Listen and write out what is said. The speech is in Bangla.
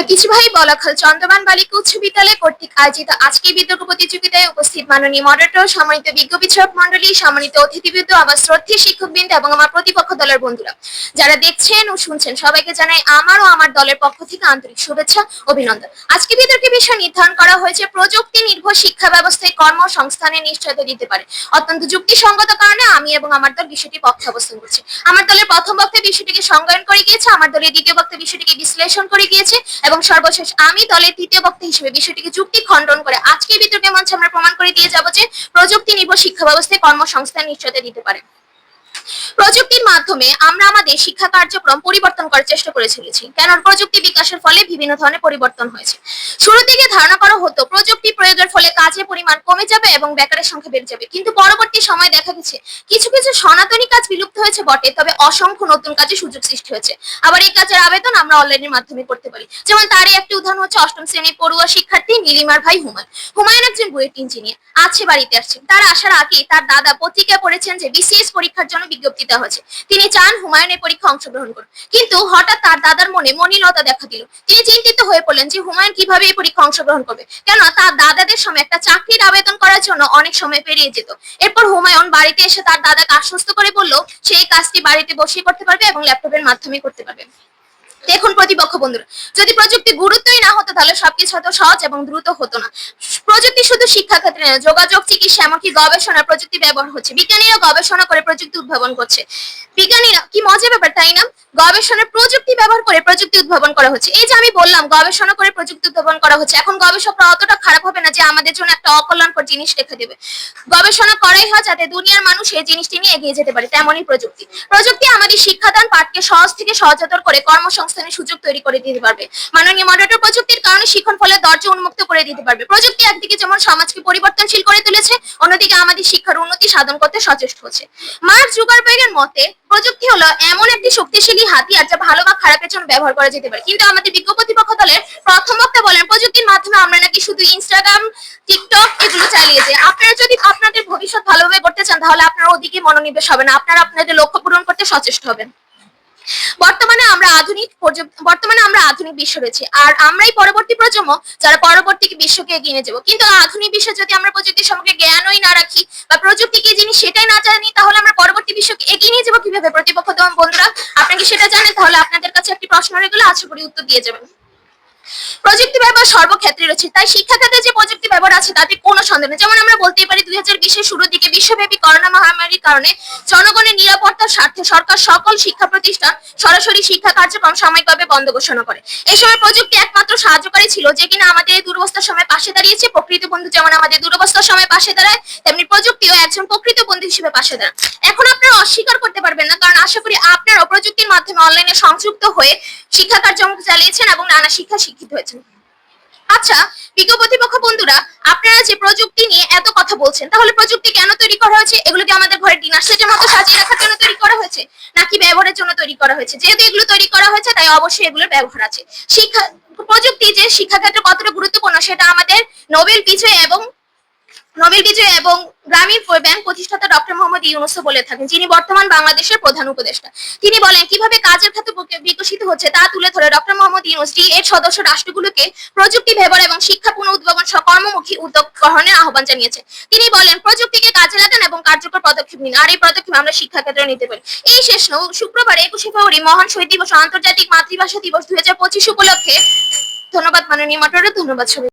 ঐতিহ্যবাহী বলাখাল চন্দ্রমান বালিকা উচ্চ বিদ্যালয় কর্তৃক আয়োজিত আজকের বিতর্ক প্রতিযোগিতায় উপস্থিত মাননীয় মডারেটর সম্মানিত বিজ্ঞ বিচারক মন্ডলী সম্মানিত অতিথিবৃন্দ, আমার শ্রদ্ধেয় শিক্ষকবৃন্দ এবং আমার প্রতিপক্ষ দলের বন্ধুরা। যারা দেখছেন ও শুনছেন, সবাইকে জানাই আমার ও আমার দলের পক্ষ থেকে আন্তরিক শুভেচ্ছা, অভিনন্দন। আজকে বিতর্কের বিষয় নির্ধারণ করা হয়েছে, প্রযুক্তি নির্ভর শিক্ষা ব্যবস্থায় কর্মসংস্থানের নিশ্চয়তা দিতে পারে। অত্যন্ত যুক্তিসঙ্গত কারণে আমি এবং আমার দল বিষয়টি পক্ষে অবস্থান করছি। আমার দলের প্রথম বক্তা বিষয়টিকে সংজ্ঞায়ন করে গিয়েছে, আমার দলের দ্বিতীয় বক্তা বিষয়টিকে বিশ্লেষণ করে গিয়েছে এবং সর্বশেষ আমি দলের তৃতীয় বক্তা হিসেবে বিষয়টিকে যুক্তি খণ্ডন করে আজকে বিতর্কের মঞ্চে আমরা প্রমাণ করে দিয়ে যাব যে প্রযুক্তি নির্ভর শিক্ষা ব্যবস্থায় কর্মসংস্থান নিশ্চয়তা দিতে পারে। প্রযুক্তির মাধ্যমে আমরা আমাদের শিক্ষা কার্যক্রম পরিবর্তন করার চেষ্টা করে চলেছি। কেন? প্রযুক্তি বিকাশের ফলে বিভিন্ন ধরনের পরিবর্তন হয়েছে। শুরু থেকে ধারণা করা হতো, প্রযুক্তি প্রয়োগের ফলে কাজের পরিমাণ কমে যাবে এবং বেকারের সংখ্যা বেড়ে যাবে। কিন্তু পরবর্তী সময় দেখা গেছে, কিছু কিছু সনাতনী কাজ বিলুপ্ত হয়েছে বটে, তবে অসংখ্য নতুন কাজে সুযোগ সৃষ্টি হয়েছে। আবার এই কাজের আবেদন আমরা অনলাইনের মাধ্যমে করতে পারি। যেমন তারই একটি উদাহরণ হচ্ছে অষ্টম শ্রেণির পড়ুয়া শিক্ষার্থী নীলিমার ভাই হুমায়ুন। হুমায়ুন একজন বুয়েট ইঞ্জিনিয়ার, আছে বাড়িতে আসছেন। তার আসার আগে তার দাদা পত্রিকায় পড়েছেন যে, বিসিএস পরীক্ষার জন্য বিজ্ঞপ্তি দেওয়া হয়েছে। তিনি চান হুমায়ুনের পরীক্ষা অংশগ্রহণ করুন কিন্তু হঠাৎ তার দাদার মনে মনিলতা দেখা দিল। তিনি চিন্তিত হয়ে পড়লেন যে হুমায়ুন কীভাবে এই পরীক্ষা অংশগ্রহণ করবে। কেন তার দাদাদের সময় একটা চাকরির আবেদন করার জন্য অনেক সময় পেরিয়ে যেত। এরপর হুমায়ুন বাড়িতে এসে তার দাদাকে আশ্বস্ত করে বলল সেই কাজটি বাড়িতে বসেই করতে পারবে এবং ল্যাপটপের মাধ্যমে করতে পারবে। দেখুন প্রতিপক্ষ বন্ধুরা, যদি প্রযুক্তি গুরুত্বই না হতো, তাহলে সবকিছু হতো সহজ এবং দ্রুত হতো না। প্রযুক্তি শুধু শিক্ষা ক্ষেত্রে নয় যোগাযোগ, চিকিৎসা, এমনকি গবেষণা প্রযুক্তি ব্যবহার হচ্ছে। বিজ্ঞানীরা গবেষণা করে প্রযুক্তি উদ্ভাবন করছে। বিজ্ঞানীরা, কি মজার ব্যাপার তাই না? গবেষণার প্রযুক্তি ব্যবহার করে প্রযুক্তি উদ্ভাবন করা হচ্ছে। এই যে আমি বললাম, গবেষণা করে প্রযুক্তি উদ্ভাবন করা হচ্ছে, এখন গবেষকরা অতটা খারাপ হবে না যে আমাদের জন্য একটা অকল্যাণকর জিনিস রেখে দেবে। গবেষণা করাই হয় যাতে দুনিয়ার মানুষ এই জিনিসটি নিয়ে এগিয়ে যেতে পারে, তেমনই প্রযুক্তি। প্রযুক্তি আমাদের শিক্ষাদান পাঠকে সহজ থেকে সহজতর করে কর্মসংস্থানের সুযোগ তৈরি করে দিতে পারবে। মাননীয় মডারেটর প্রযুক্তির কারণে শিক্ষণ ফলে দরজা উন্মুক্ত করে দিতে পারবে। প্রযুক্তি একদিকে যেমন সমাজকে পরিবর্তনশীল করে তুলেছে, অন্যদিকে আমাদের শিক্ষার উন্নতি সাধন করতে সচেষ্ট হচ্ছে। মার্ক জুগারবার্গের মতে, প্রযুক্তি হলো এমন একটি শক্তিশালী হাতিয়ার যা ভালো বা খারাপের জন্য ব্যবহার করা যেতে পারে। কিন্তু আমাদের বিজ্ঞ প্রতিপক্ষ দলের প্রথম বক্তা বলেন, প্রযুক্তির মাধ্যমে আমরা নাকি শুধু ইনস্টাগ্রাম টিকটক এগুলো চালিয়ে যাই। আপনারা যদি আপনাদের ভবিষ্যৎ ভালোভাবে করতে চান, তাহলে আপনারা ওদিকে মনোনিবেশ হবে না। আপনারা আপনাদের লক্ষ্য পূরণ করতে সচেষ্ট হবেন। বর্তমানে আমরা আধুনিক বর্তমানে আমরা আধুনিক বিশ্ব রয়েছে। আর আমরাই পরবর্তী প্রজন্ম যারা পরবর্তী বিশ্বকে এগিয়ে নিয়ে যাব। কিন্তু আধুনিক বিশ্ব যদি আমরা প্রযুক্তির সম্পর্কে জ্ঞানই না রাখি বা প্রযুক্তি কি জিনিস সেটাই না জানি, তাহলে আমরা পরবর্তী বিশ্বকে এগিয়ে নিয়ে যাব কীভাবে? প্রতিপক্ষ তোমার বন্ধুরা আপনাকে সেটা জানেন? তাহলে আপনাদের কাছে একটি প্রশ্ন রয়ে গেলে আশা করি উত্তর দিয়ে যাবেন। প্রযুক্তি ব্যবহার সর্বক্ষেত্রে রয়েছে। তাই শিক্ষা খাতে যে প্রযুক্তি ব্যবহার আছে, তাতে কোনো সন্দেহ নেই। যেমন আমরা বলতেই পারি দুই হাজার বিশের শুরুর দিকে বিশ্বব্যাপী করোনা মহামারীর কারণে জনগণের নিরাপত্তার স্বার্থে সরকার সকল শিক্ষা প্রতিষ্ঠান সরাসরি শিক্ষা কার্যক্রম সাময়িকভাবে বন্ধ ঘোষণা করে। এই সময় প্রযুক্তি একমাত্র সাহায্যকারী ছিল যে কিনা আমাদের এই দুরবস্থার সময় পাশে দাঁড়িয়েছে। প্রকৃত বন্ধু যেমন আমাদের দুরবস্থার সময় পাশে দাঁড়ায়, তেমনি প্রযুক্তিও একজন প্রকৃত বন্ধু হিসেবে পাশে দাঁড়ায়। এখন আপনারা অস্বীকার করতে পারবেন না, কারণ আশা করি আপনারা প্রযুক্তির মাধ্যমে অনলাইনে সংযুক্ত হয়ে শিক্ষা কার্যক্রম চালিয়েছেন এবং নানা শিক্ষা শিক্ষিত হয়েছেন। আচ্ছা বিজ্ঞ প্রতিপক্ষ বন্ধুরা, আপনারা যে প্রযুক্তি নিয়ে এত কথা বলছেন, তাহলে প্রযুক্তি কেন তৈরি করা হয়েছে? এগুলো কি আমাদের ঘরে ডিনার সেটের মতো সাজিয়ে রাখার জন্য তৈরি করা হয়েছে? নাকি ব্যবহারের জন্য তৈরি করা হয়েছে? যেহেতু এগুলো তৈরি করা হয়েছে, তাই অবশ্যই এগুলোর ব্যবহার আছে। শিক্ষা, প্রযুক্তি যে শিক্ষাক্ষেত্রে কতটা গুরুত্বপূর্ণ, সেটা আমাদের নোবেল বিজয় এবং নোবেল বিজয় এবং গ্রামীণ ব্যাংক প্রতিষ্ঠাতা ডক্টর মোহাম্মদ ইউনুস বলে থাকেন, যিনি বর্তমান বাংলাদেশের প্রধান উপদেষ্টা। তিনি বলেন, কীভাবে কাজের ক্ষেত্রে বিকশিত হচ্ছে তা তুলে ধরে ডক্টর মোহাম্মদ ইউনুস এর সদস্য রাষ্ট্রগুলোকে প্রযুক্তি ব্যবহার এবং শিক্ষাপূর্ণ উদ্ভাবন সহ কর্মমুখী উদ্যোগ গ্রহণের আহ্বান জানিয়েছে। তিনি বলেন, প্রযুক্তিকে কাজে লাগান এবং কার্যকর পদক্ষেপ নিন, আর এই পদক্ষেপ আমরা শিক্ষা ক্ষেত্রে নিতে পারি। এই শেষ নৌ, শুক্রবার একুশে ফেব্রুয়ারি মহান শহীদ দিবস আন্তর্জাতিক মাতৃভাষা দিবস দুই হাজার পঁচিশ উপলক্ষে ধন্যবাদ মাননীয় মটোরে ধন্যবাদ সবাই